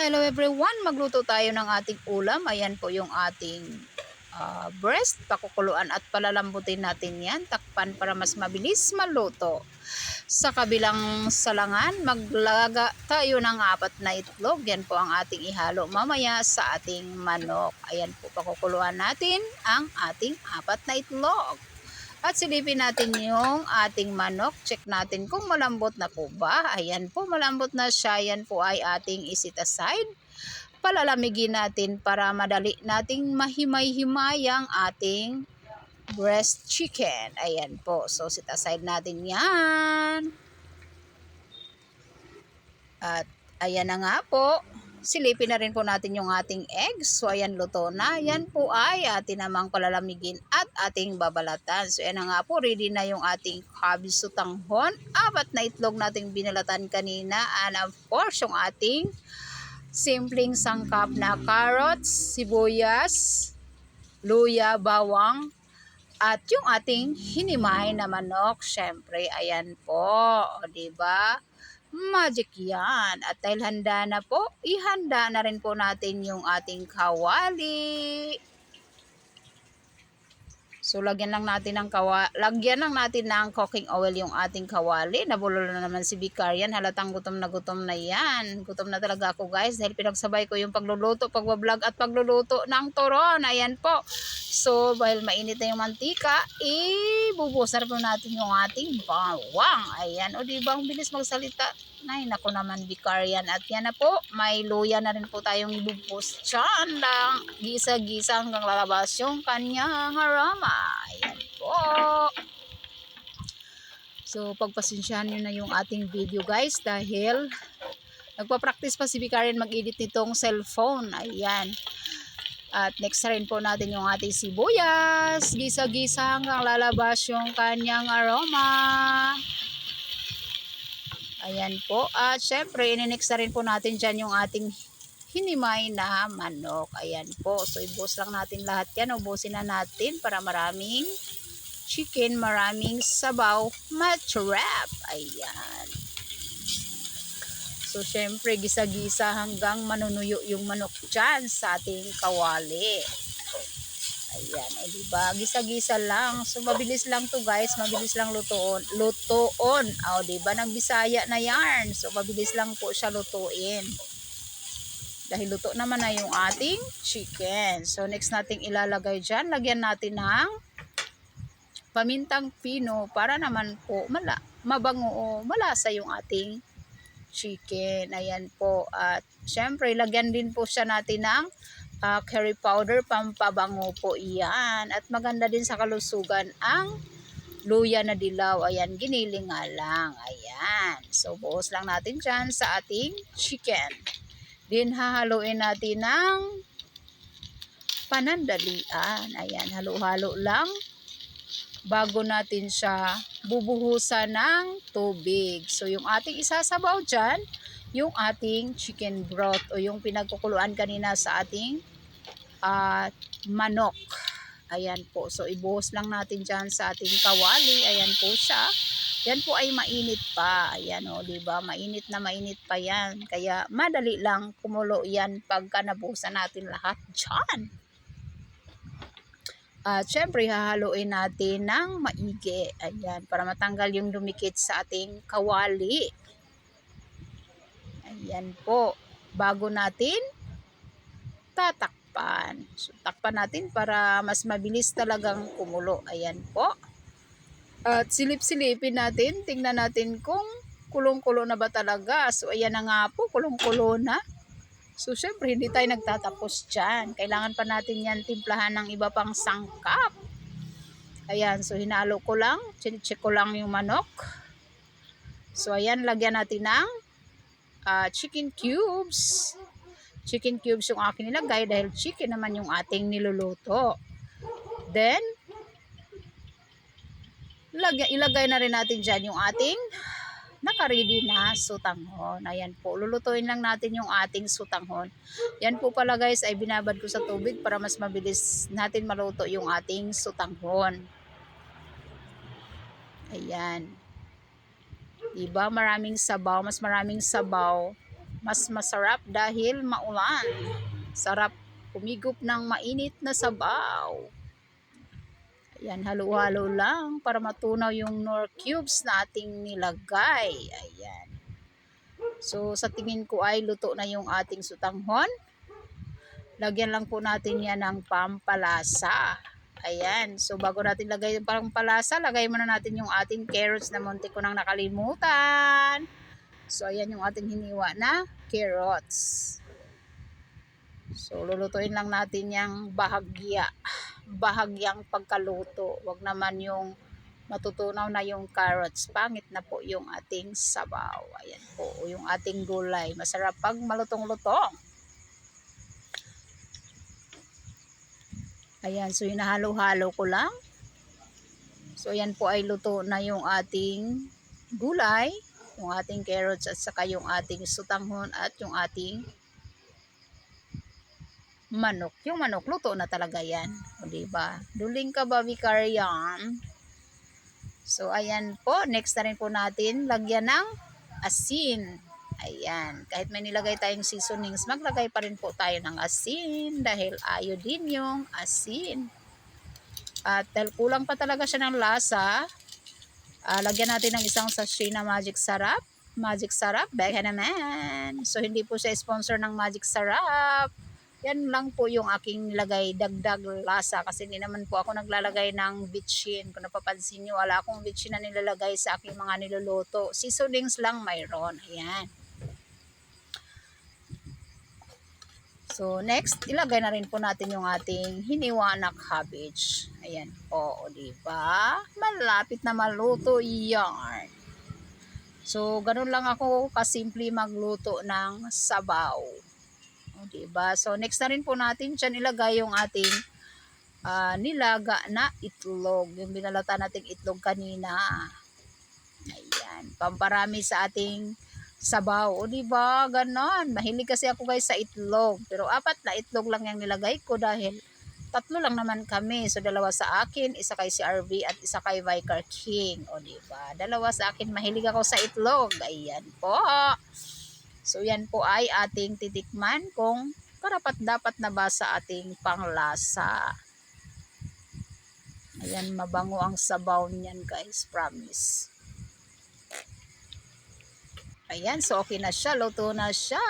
Hello everyone, magluto tayo ng ating ulam. Ayan po yung ating ah, breast. Pakukuluan at palalambutin natin yan. Takpan para mas mabilis maluto. Sa kabilang salangan, maglaga tayo ng apat na itlog. Yan po ang ating ihalo mamaya sa ating manok. Ayan po, pakukuluan natin ang ating apat na itlog. At silipin natin yung ating manok. Check natin kung malambot na po ba. Ayan po, malambot na siya. Yan po ay ating isit aside. Palalamigin natin para madali nating mahimay-himay ang ating breast chicken. Ayan po. So, sit aside natin yan. At ayan na nga po. Silipin na rin po natin yung ating eggs. So, ayan, luto na. Yan po ay atin namang palalamigin at ating babalatan. So, ayan nga po. Ready na yung ating cabbage sutanghon. Apat na itlog nating binalatan kanina. And of course, yung ating simpleng sangkap na carrots, sibuyas, luya, bawang, at yung ating hinimay na manok, syempre, ayan po, o diba? Magic yan. At dahil handa na po, ihanda na rin po natin yung ating kawali. So, lagyan lang natin ng kawa, lagyan lang natin ng cooking oil yung ating kawali. Nabulol na naman si Vicarian. Halatang gutom na gutom na yan. Gutom na talaga ako guys dahil pinagsabay ko yung pagluluto, pagbablog at pagluluto ng turon. Ayan po. So, dahil mainit na yung mantika, ibubusan po natin yung ating bawang. Ayan. O, di ba ang bilis magsalita? Nay, nako naman, Vicarian. At yan na po, may luya na rin po tayong ibubos dyan lang. Gisa-gisa hanggang lalabas yung kanyang harama. Ayan po. So, pagpasensyahan nyo na yung ating video guys dahil nagpa-practice pa si Vicarian mag-edit nitong cellphone. Ayan. At next rin po natin yung ating sibuyas. Gisa-gisa hanggang lalabas yung kanyang aroma. Ayan po. At syempre, ininex na rin po natin dyan yung ating hinimay na manok. Ayan po. So, ibus lang natin lahat yan. Ubusin na natin para maraming chicken, maraming sabaw, matrap. Ayan. So, syempre, gisa-gisa hanggang manunuyo yung manok dyan sa ating kawali. Ayan, eh diba? Gisa-gisa lang. So, mabilis lang to guys. Mabilis lang lutoon. Lutoon. O, diba? Nagbisaya na yarn. So, mabilis lang po siya lutuin. Dahil luto naman na yung ating chicken. So, next nating ilalagay dyan. Lagyan natin ng pamintang pino para naman po mala, mabango o malasa yung ating chicken. Ayan po. At syempre, lagyan din po siya natin ng uh, curry powder, pampabango po iyan. At maganda din sa kalusugan ang luya na dilaw. Ayan, giniling lang. Ayan. So, buhos lang natin dyan sa ating chicken. Din hahaluin natin ng panandalian. Ayan, halo-halo lang bago natin siya bubuhusan ng tubig. So, yung ating isasabaw dyan, yung ating chicken broth o yung pinagkukuluan kanina sa ating uh, manok. Ayan po. So, ibuhos lang natin dyan sa ating kawali. Ayan po siya. Yan po ay mainit pa. Ayan o, di ba? Mainit na mainit pa yan. Kaya, madali lang kumulo yan pagka nabuhusan natin lahat dyan. At syempre, hahaluin natin ng maigi. Ayan, para matanggal yung dumikit sa ating kawali. Ayan po. Bago natin tatakpan. So, takpan natin para mas mabilis talagang kumulo. Ayan po. At silip-silipin natin. Tingnan natin kung kulong-kulo na ba talaga. So, ayan na nga po. Kulong-kulo na. So, syempre, hindi tayo nagtatapos dyan. Kailangan pa natin yan timplahan ng iba pang sangkap. Ayan, so hinalo ko lang. Check ko lang yung manok. So, ayan, lagyan natin ng uh, chicken cubes. Chicken cubes yung akin nilagay dahil chicken naman yung ating niluluto. Then, lagyan, ilagay na rin natin dyan yung ating nakaready na sutanghon. Ayan po, lulutuin lang natin yung ating sutanghon. Yan po pala guys ay binabad ko sa tubig para mas mabilis natin maluto yung ating sutanghon. Ayan. Diba? Maraming sabaw, mas maraming sabaw Mas masarap dahil maulan. Sarap kumigop ng mainit na sabaw. Ayan, halo-halo lang para matunaw yung nor cubes na ating nilagay. Ayan. So, sa tingin ko ay luto na yung ating sutanghon. Lagyan lang po natin yan ng pampalasa. Ayan. So, bago natin lagay yung pampalasa, lagay muna natin yung ating carrots na munti ko nang nakalimutan. So, ayan yung ating hiniwa na carrots. So, lulutuin lang natin yung bahagya. Bahagyang pagkaluto. Wag naman yung matutunaw na yung carrots. Pangit na po yung ating sabaw. Ayan po, yung ating gulay. Masarap pag malutong-lutong. Ayan, so hinahalo-halo ko lang. So, ayan po ay luto na yung ating gulay, yung ating carrots at saka yung ating sutanghon at yung ating manok. Yung manok, luto na talaga yan. O, diba? Duling ka ba, Vicarian? So, ayan po. Next na rin po natin, lagyan ng asin. Ayan. Kahit may nilagay tayong seasonings, maglagay pa rin po tayo ng asin dahil ayo din yung asin. At dahil kulang pa talaga siya ng lasa, ah, lagyan natin ng isang sachet na Magic Sarap. Magic Sarap, beka naman. So, hindi po siya sponsor ng Magic Sarap. Yan lang po yung aking nilagay dagdag lasa kasi hindi naman po ako naglalagay ng bitchin. Kung napapansin nyo, wala akong bitchin na nilalagay sa aking mga niluluto. Seasonings lang mayroon. Ayan. So, next, ilagay na rin po natin yung ating hiniwa na cabbage. Ayan po, o diba? Malapit na maluto yan. So, ganun lang ako kasimple magluto ng sabaw. O, diba? So, next na rin po natin dyan ilagay yung ating ah, nilaga na itlog. Yung binalata nating itlog kanina. Ayan. Pamparami sa ating sabaw. O, diba? Ganon. Mahilig kasi ako guys sa itlog. Pero apat na itlog lang yung nilagay ko dahil tatlo lang naman kami. So, dalawa sa akin, isa kay si RV at isa kay Vicar King. O, diba? Dalawa sa akin, mahilig ako sa itlog. Ayan po. So, yan po ay ating titikman kung karapat dapat na ba sa ating panglasa. Ayan, mabango ang sabaw niyan guys. Promise. Ayan, so okay na siya, luto na siya.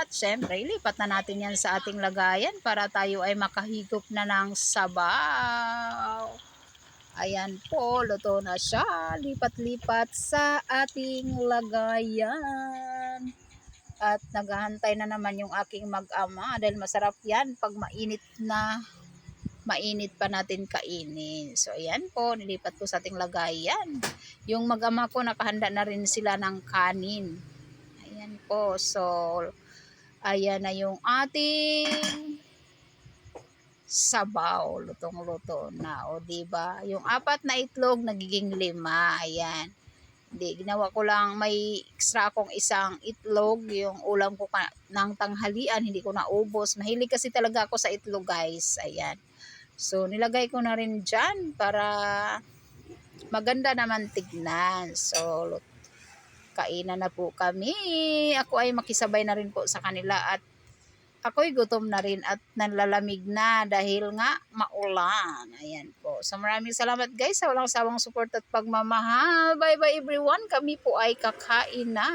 At syempre, lipat na natin yan sa ating lagayan para tayo ay makahigop na ng sabaw. Ayan po, luto na siya. Lipat-lipat sa ating lagayan. At naghahantay na naman yung aking mag-ama dahil masarap yan pag mainit na mainit pa natin kainin. So, ayan po, nilipat ko sa ating lagayan. Yung mag-ama ko, nakahanda na rin sila ng kanin. Ayan po, so, ayan na yung ating sabaw, lutong-luto na, o diba? Yung apat na itlog, nagiging lima, ayan. Hindi, ginawa ko lang, may extra akong isang itlog, yung ulam ko ka, ng tanghalian, hindi ko naubos. Mahilig kasi talaga ako sa itlog, guys. Ayan. So, nilagay ko na rin dyan para maganda naman tignan. So, kainan na po kami. Ako ay makisabay na rin po sa kanila at ako'y gutom na rin at nanlalamig na dahil nga maulan. Ayan po. So maraming salamat guys sa walang sawang support at pagmamahal. Bye bye everyone. Kami po ay kakain na.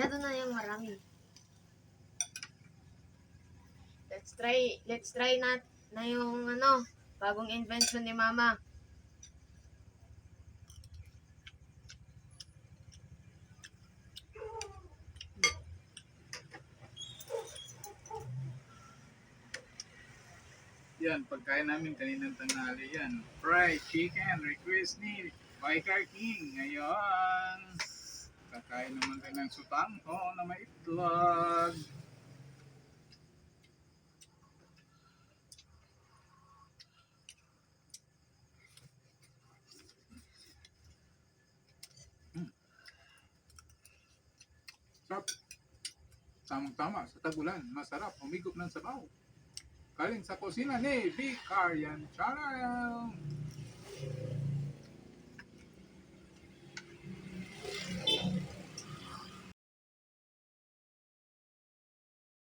Masyado na yung marami. Let's try, let's try na, na yung ano, bagong invention ni Mama. Yan, pagkain namin kaninang tanghali yan. Fried chicken, request ni Vicar King. Ngayon, kakain naman tayo ng sutangho na may itlog. Sarap. Tamang-tama sa tagulan. Masarap. Humigop ng sabaw. Galing sa kusina ni Vicarian Channel.